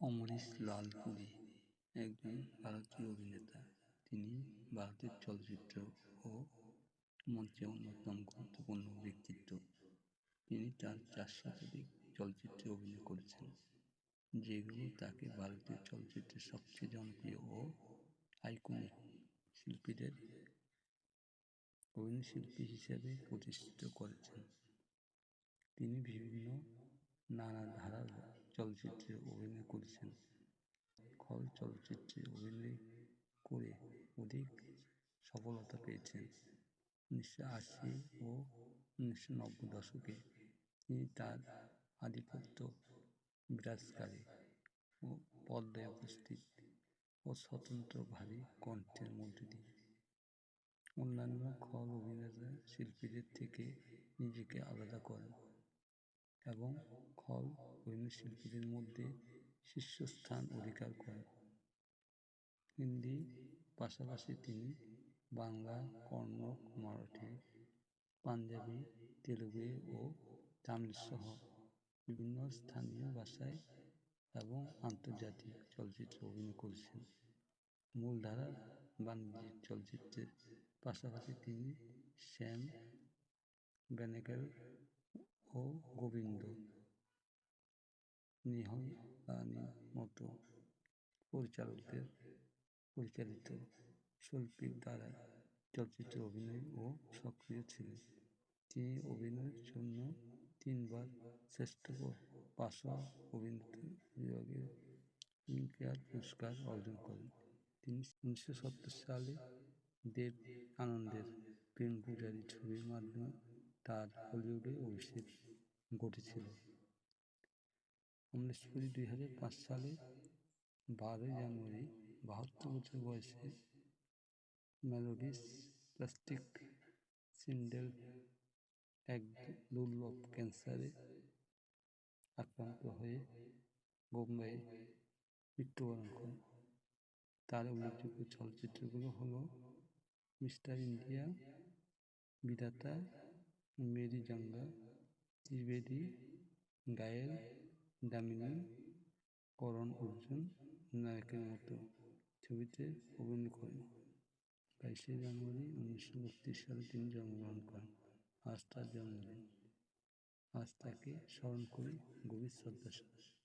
অমরিশ লাল পুরী একজন ভারতীয় অভিনেতা। তিনি ভারতের চলচ্চিত্র ও মঞ্চে অন্যতম গুরুত্বপূর্ণ ব্যক্তিত্ব। তিনি তার চার শতাধিক চলচ্চিত্রে অভিনয় করেছেন, যেগুলো তাকে ভারতীয় চলচ্চিত্রের সবচেয়ে জনপ্রিয় ও আইকনিক শিল্পীদের অভিনয়শিল্পী হিসেবে প্রতিষ্ঠিত করেছেন। তিনি বিভিন্ন নানা ধারার চলচ্চিত্রে অভিনয় করেছেন। খল চলচ্চিত্রে অভিনয় করে অধিক সফলতা পেয়েছেন উনিশশো আশি ও উনিশশো নব্বই দশকে। তিনি তার আধিপত্য বিরাজকারী ও পর্দায় উপস্থিত ও স্বতন্ত্র ভারী কণ্ঠের মধ্যে দিয়ে। অন্যান্য খল অভিনেতা শিল্পীদের থেকে নিজেকে আলাদা করেন। এবং খল শিল্পীদের মধ্যে শীর্ষস্থান অধিকার করেন। হিন্দি পাশাপাশি তিনি বাংলা, কর্ণক, মারাঠি, পাঞ্জাবি, তেলুগু ও তামিল সহ বিভিন্ন স্থানীয় ভাষায় এবং আন্তর্জাতিক চলচ্চিত্রে অভিনয় করেছেন। মূলধারার বাণিজ্যিক চলচ্চিত্রের পাশাপাশি তিনি শ্যাম বেনেগল ও গোবিন্দ নিহলানির মতো পরিচালকদের পরিচালিত শৈল্পিক দ্বারা চলচ্চিত্রে অভিনয় ও সক্রিয় ছিলেন। তিনি অভিনয়ের জন্য তিনবার শ্রেষ্ঠ পার্শ্ব অভিনেত্রী বিভাগে ফিল্মফেয়ার পুরস্কার অর্জন করেন। তিনি উনিশশো সত্তর সালে দেব আনন্দের প্রেম পূজারী ছবির মাধ্যমে তার হলিউডে অভিষেক ঘটেছিল। উনিশ কুড়ি দুই হাজার পাঁচ সালে বারোই জানুয়ারি বাহাত্তর বছর বয়সে মেলোডিস প্লাস্টিক সিন্ডেল এক দুর্লভ ক্যান্সারে আক্রান্ত হয়ে বোম্বাইয়ে মৃত্যুবরণ করেন তার উল্লেখযোগ্য চলচ্চিত্রগুলো হলো মিস্টার ইন্ডিয়া, বিধাতা জঙ্গা ত্রিবেদী গায়েল দামিনী করণ অর্জুন নায়কের মতো ছবিতে অভিনয় করেন বাইশে জানুয়ারি উনিশশো বত্রিশ সালে তিনি জন্মগ্রহণ করেন আজ তার জন্মদিন আজ তাকে স্মরণ করি গভীর শ্রদ্ধার সাথে